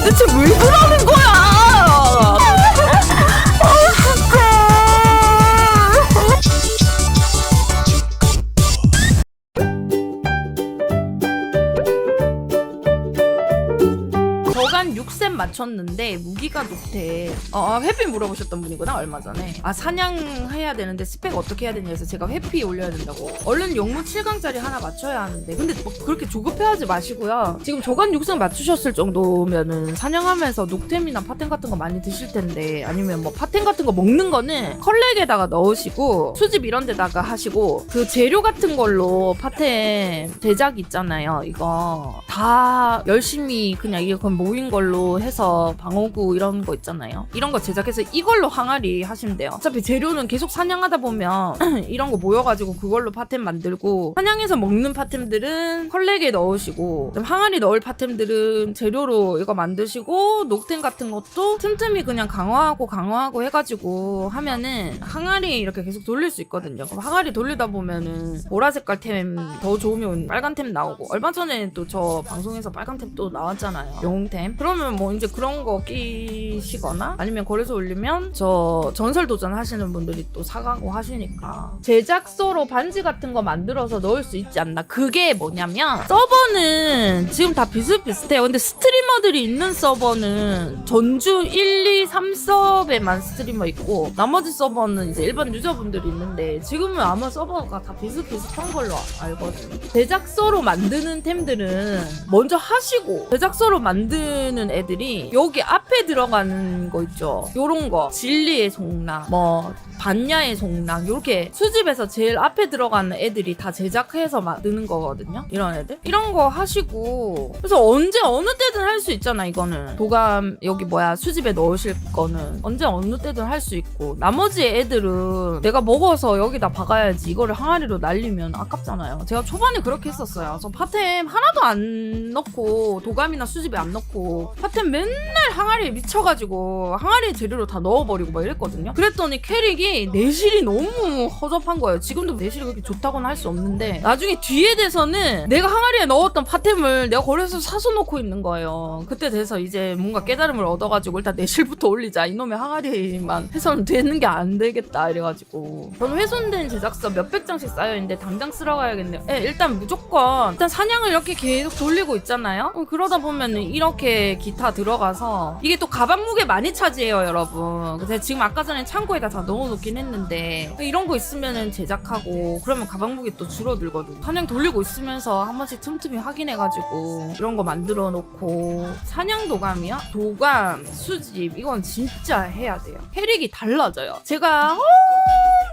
도대체 왜 그러는 거야? 저간 6셈 맞췄는데 무기가 높대. 어, 아, 회피 물어보셨던 분이구나 얼마 전에. 아 사냥해야 되는데 스펙 어떻게 해야 되냐 해서 제가 회피 올려야 된다고. 얼른 용무 7강짜리 하나 맞춰야 하는데. 근데 뭐 그렇게 조급해하지 마시고요. 지금 저간 6셈 맞추셨을 정도면은 사냥하면서 녹템이나 파템 같은 거 많이 드실 텐데 아니면 뭐 파템 같은 거 먹는 거는 컬렉에다가 넣으시고 수집 이런 데다가 하시고 그 재료 같은 걸로 파템 제작 있잖아요. 이거 다 열심히 그냥 이거 그냥 모인 걸로 해서 방어구 이런 거 있잖아요. 이런 거 제작해서 이걸로 항아리 하시면 돼요. 어차피 재료는 계속 사냥하다 보면 이런 거 모여가지고 그걸로 파템 만들고 사냥해서 먹는 파템들은 컬렉에 넣으시고 항아리 넣을 파템들은 재료로 이거 만드시고 녹템 같은 것도 틈틈이 그냥 강화하고 강화하고 해가지고 하면은 항아리 이렇게 계속 돌릴 수 있거든요. 항아리 돌리다 보면은 보라 색깔 템 더 좋으면 빨간 템 나오고 얼마 전에 또 저 방송에서 빨간 템 또 나왔잖아요. 영웅템. 그러면 뭐 이제 그런 거 끼시거나 아니면 거래소 올리면 저 전설 도전 하시는 분들이 또 사가고 하시니까 제작소로 반지 같은 거 만들어서 넣을 수 있지 않나. 그게 뭐냐면 서버는 지금 다 비슷비슷해요. 근데 스트리머들이 있는 서버는 전주 1, 2, 3 서버에만 스트리머 있고 나머지 서버는 이제 일반 유저분들이 있는데 지금은 아마 서버가 다 비슷비슷한 걸로 알거든요. 제작소로 만드는 템들은 먼저 하시고 제작소로 만 드는 애들이 여기 앞 에 들어가는 거 있죠. 요런 거 진리의 속락 뭐 반야의 속락 요렇게 수집에서 제일 앞에 들어가는 애들이 다 제작해서 만드는 거거든요. 이런 애들 이런 거 하시고 그래서 언제 어느 때든 할 수 있잖아 이거는 도감 여기 뭐야 수집에 넣으실 거는 언제 어느 때든 할 수 있고 나머지 애들은 내가 먹어서 여기다 박아야지 이거를 항아리로 날리면 아깝잖아요. 제가 초반에 그렇게 했었어요. 저 파템 하나도 안 넣고 도감이나 수집에 안 넣고 파템 맨날 항아리 에 미쳐가지고 항아리 재료로 다 넣어버리고 막 이랬거든요. 그랬더니 캐릭이 내실이 너무 허접한 거예요. 지금도 내실이 그렇게 좋다고는 할 수 없는데 나중에 뒤에 돼서는 내가 항아리에 넣었던 파템을 내가 거래소 사서 놓고 있는 거예요. 그때 돼서 이제 뭔가 깨달음을 얻어가지고 일단 내실부터 올리자. 이놈의 항아리만 해서는 되는 게 안 되겠다 이래가지고 저는 훼손된 제작서 몇백 장씩 쌓여있는데 당장 쓸어 가야겠네요. 예, 일단 무조건 일단 사냥을 이렇게 계속 돌리고 있잖아요. 어, 그러다 보면 이렇게 기타 들어가서 이게 또 가방 무게 많이 차지해요, 여러분. 그래서 지금 아까 전에 창고에다 다 넣어놓긴 했는데 이런 거 있으면은 제작하고 그러면 가방 무게 또 줄어들거든. 사냥 돌리고 있으면서 한 번씩 틈틈이 확인해가지고 이런 거 만들어 놓고 사냥 도감이요? 도감, 수집 이건 진짜 해야 돼요. 캐릭이 달라져요. 제가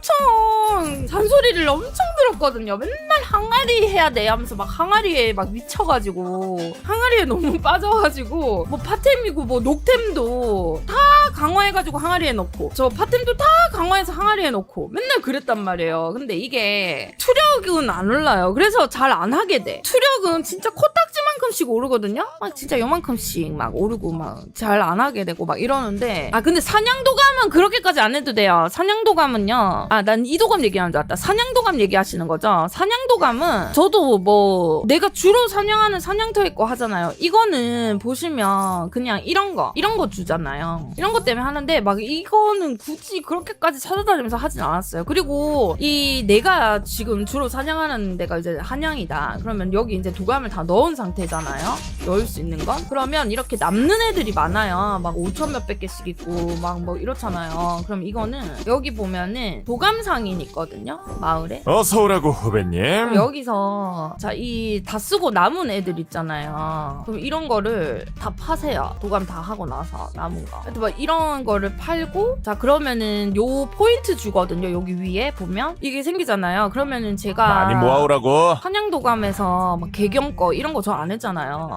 엄청 잔소리를 엄청 들었거든요. 맨날 항아리 해야 돼 하면서 막 항아리에 막 미쳐가지고 항아리에 너무 빠져가지고 뭐 파템이고 뭐 녹템도 다 강화해가지고 항아리에 넣고 저 파템도 다 강화해서 항아리에 넣고 맨날 그랬단 말이에요. 근데 이게 투력은 안 올라요. 그래서 잘 안 하게 돼. 투력은 진짜 코딱 지만큼씩 오르거든요. 막 진짜 요만큼씩 막 오르고 막 잘 안 하게 되고 막 이러는데 아 근데 사냥도 감은 그렇게까지 안 해도 돼요. 사냥도 감은요. 아 난 이도감 얘기하는 줄 알았다. 사냥도 감 얘기하시는 거죠. 사냥도 감은 저도 뭐 내가 주로 사냥하는 사냥터 있고 하잖아요. 이거는 보시면 그냥 이런 거 이런 거 주잖아요. 이런 것 때문에 하는데 막 이거는 굳이 그렇게까지 찾아다니면서 하진 않았어요. 그리고 이 내가 지금 주로 사냥하는 데가 이제 한양이다. 그러면 여기 이제 도감을 다 넣은 상태잖아 요. 넣을 수 있는 건. 그러면 이렇게 남는 애들이 많아요. 막 5천 몇백 개씩 있고 막 뭐 이렇잖아요. 그럼 이거는 여기 보면은 도감 상인 있거든요. 마을에. 어서 오라고 후배님. 여기서 자 이 다 쓰고 남은 애들 있잖아요. 그럼 이런 거를 다 파세요. 도감 다 하고 나서 남은 거. 하여튼 뭐 이런 거를 팔고 자 그러면은 요 포인트 주거든요. 여기 위에 보면 이게 생기잖아요. 그러면은 제가 많이 모아오라고. 한양도감에서 막 개경 거 이런 거 저 안 했잖아요.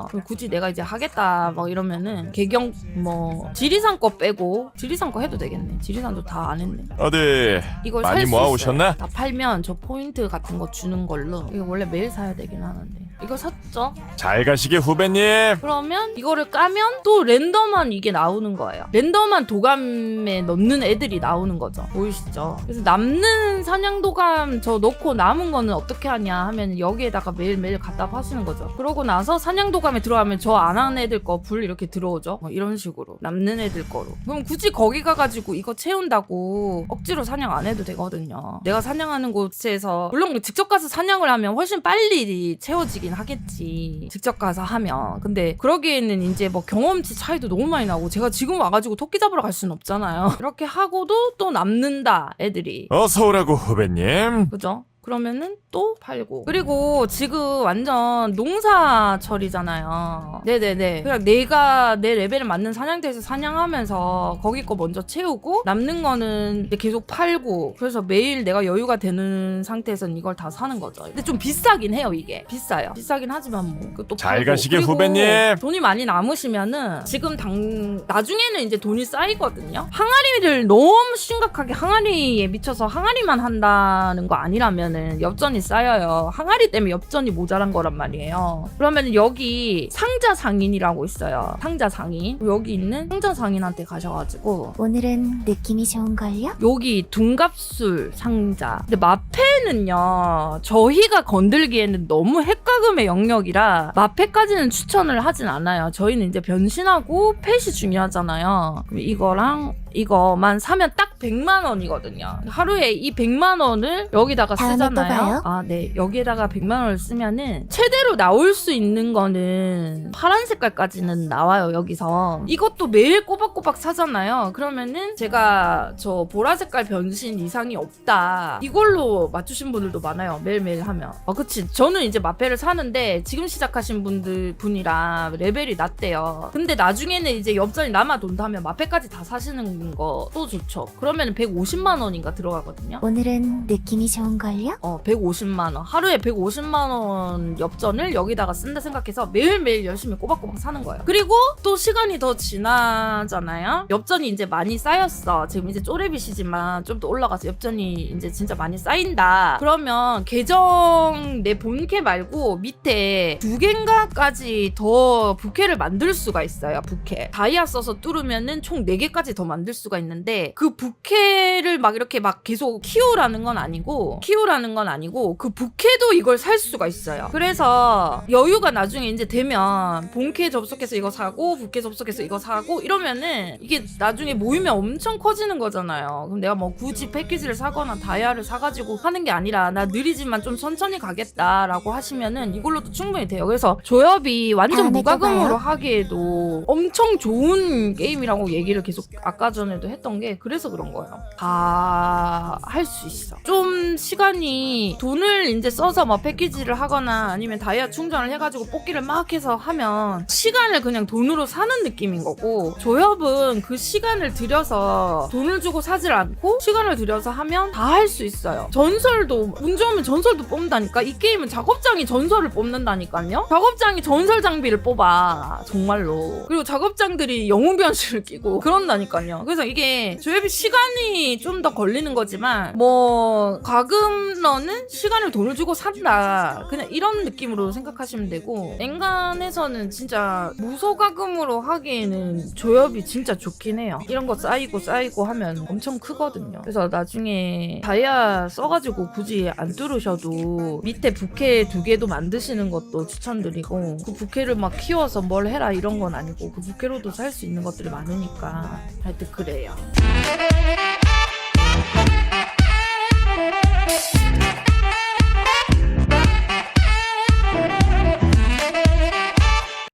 그럼 굳이 내가 이제 하겠다 막 이러면은 개경 뭐 지리산 거 빼고 지리산 거 해도 되겠네. 지리산도 다 안 했네. 어디 이걸 많이 살수 모아오셨나? 있어요. 다 팔면 저 포인트 같은 거 주는 걸로 이거 원래 매일 사야 되긴 하는데 이거 샀죠? 잘 가시게 후배님. 그러면 이거를 까면 또 랜덤한 이게 나오는 거예요. 랜덤한 도감에 넣는 애들이 나오는 거죠. 보이시죠? 그래서 남는 사냥 도감 저 넣고 남은 거는 어떻게 하냐 하면 여기에다가 매일매일 갖다 파시는 거죠. 그러고 나서 사냥 도감에 들어가면 저 안 하는 애들 거 불 이렇게 들어오죠. 뭐 이런 식으로 남는 애들 거로. 그럼 굳이 거기 가가지고 이거 채운다고 억지로 사냥 안 해도 되거든요. 내가 사냥하는 곳에서 물론 직접 가서 사냥을 하면 훨씬 빨리 채워지긴 하겠지. 직접 가서 하면. 근데 그러기에는 이제 뭐 경험치 차이도 너무 많이 나고 제가 지금 와가지고 토끼 잡으러 갈 수는 없잖아요. 이렇게 하고도 또 남는다 애들이. 어서 오라고 후배님. 그죠? 그러면은 또? 팔고. 그리고 지금 완전 농사철이잖아요. 네네네. 그냥 내가 내 레벨에 맞는 사냥터에서 사냥하면서 거기 거 먼저 채우고 남는 거는 이제 계속 팔고 그래서 매일 내가 여유가 되는 상태에선 이걸 다 사는 거죠. 근데 좀 비싸긴 해요 이게. 비싸요. 비싸긴 하지만 뭐또 잘 가시게, 후배님. 돈이 많이 남으시면은 지금 당 나중에는 이제 돈이 쌓이거든요. 항아리를 너무 심각하게 항아리에 미쳐서 항아리만 한다는 거 아니라면은 엽전이 쌓여요. 항아리 때문에 엽전이 모자란 거란 말이에요. 그러면 여기 상자 상인이라고 있어요. 상자 상인. 여기 있는 상자 상인한테 가셔가지고 오늘은 느낌이 좋은걸요? 여기 둔갑술 상자. 근데 마패는요, 저희가 건들기에는 너무 핵가금의 영역이라 마패까지는 추천을 하진 않아요. 저희는 이제 변신하고 펫이 중요하잖아요. 그럼 이거랑 이거만 사면 딱 100만 원이거든요. 하루에 이 100만 원을 여기다가 다음에 또 쓰잖아요. 봐요. 아, 네. 여기에다가 100만 원을 쓰면은 최대로 나올 수 있는 거는 파란 색깔까지는 나와요, 여기서. 이것도 매일 꼬박꼬박 사잖아요. 그러면은 제가 저 보라 색깔 변신 이상이 없다. 이걸로 맞추신 분들도 많아요. 매일매일 하면. 아, 그치. 저는 이제 마페를 사는데 지금 시작하신 분들 분이라 레벨이 낮대요. 근데 나중에는 이제 엽전이 남아 돈다면 마페까지 다 사시는 것도 좋죠. 그러면 150만 원인가 들어가거든요. 오늘은 느낌이 좋은걸요? 어, 150만 원. 하루에 150만 원 엽전을 여기다가 쓴다 생각해서 매일매일 열심히 꼬박꼬박 사는 거예요. 그리고 또 시간이 더 지나잖아요. 엽전이 이제 많이 쌓였어. 지금 이제 쪼레빗이지만 좀 더 올라가서 엽전이 이제 진짜 많이 쌓인다. 그러면 계정 내 본캐 말고 밑에 두 개인가까지 더 부캐를 만들 수가 있어요. 부캐. 다이아 써서 뚫으면은 총 4개까지 더 만들 수가 있는데 그 부캐를 막 이렇게 막 계속 키우라는 건 아니고 키우라는 건 아니고 그 부캐도 이걸 살 수가 있어요. 그래서 여유가 나중에 이제 되면 본캐 접속해서 이거 사고 부캐 접속해서 이거 사고 이러면은 이게 나중에 모이면 엄청 커지는 거잖아요. 그럼 내가 뭐 굳이 패키지를 사거나 다이아를 사가지고 하는 게 아니라 나 느리지만 좀 천천히 가겠다라고 하시면은 이걸로도 충분히 돼요. 그래서 조합이 완전 다음에 또 무과금으로. 하기에도 엄청 좋은 게임이라고 얘기를 계속 아까 전 에도 했던 게 그래서 그런 거예요. 다 할 수 있어. 좀 시간이 돈을 이제 써서 뭐 패키지를 하거나 아니면 다이아 충전을 해가지고 뽑기를 막 해서 하면 시간을 그냥 돈으로 사는 느낌인 거고 조합은 그 시간을 들여서 돈을 주고 사질 않고 시간을 들여서 하면 다 할 수 있어요. 전설도 운 좋으면 전설도 뽑는다니까 이 게임은 작업장이 전설을 뽑는다니까요. 작업장이 전설 장비를 뽑아 정말로. 그리고 작업장들이 영웅 변신을 끼고 그런다니까요. 그래서 이게 조합이 시간이 좀 더 걸리는 거지만 뭐 과금러는 시간을 돈을 주고 산다. 그냥 이런 느낌으로 생각하시면 되고 엔간에서는 진짜 무소과금으로 하기에는 조합이 진짜 좋긴 해요. 이런 거 쌓이고 쌓이고 하면 엄청 크거든요. 그래서 나중에 다이아 써가지고 굳이 안 뚫으셔도 밑에 부캐 두 개도 만드시는 것도 추천드리고 그 부캐를 막 키워서 뭘 해라 이런 건 아니고 그 부캐로도 살 수 있는 것들이 많으니까 하여튼 그래요.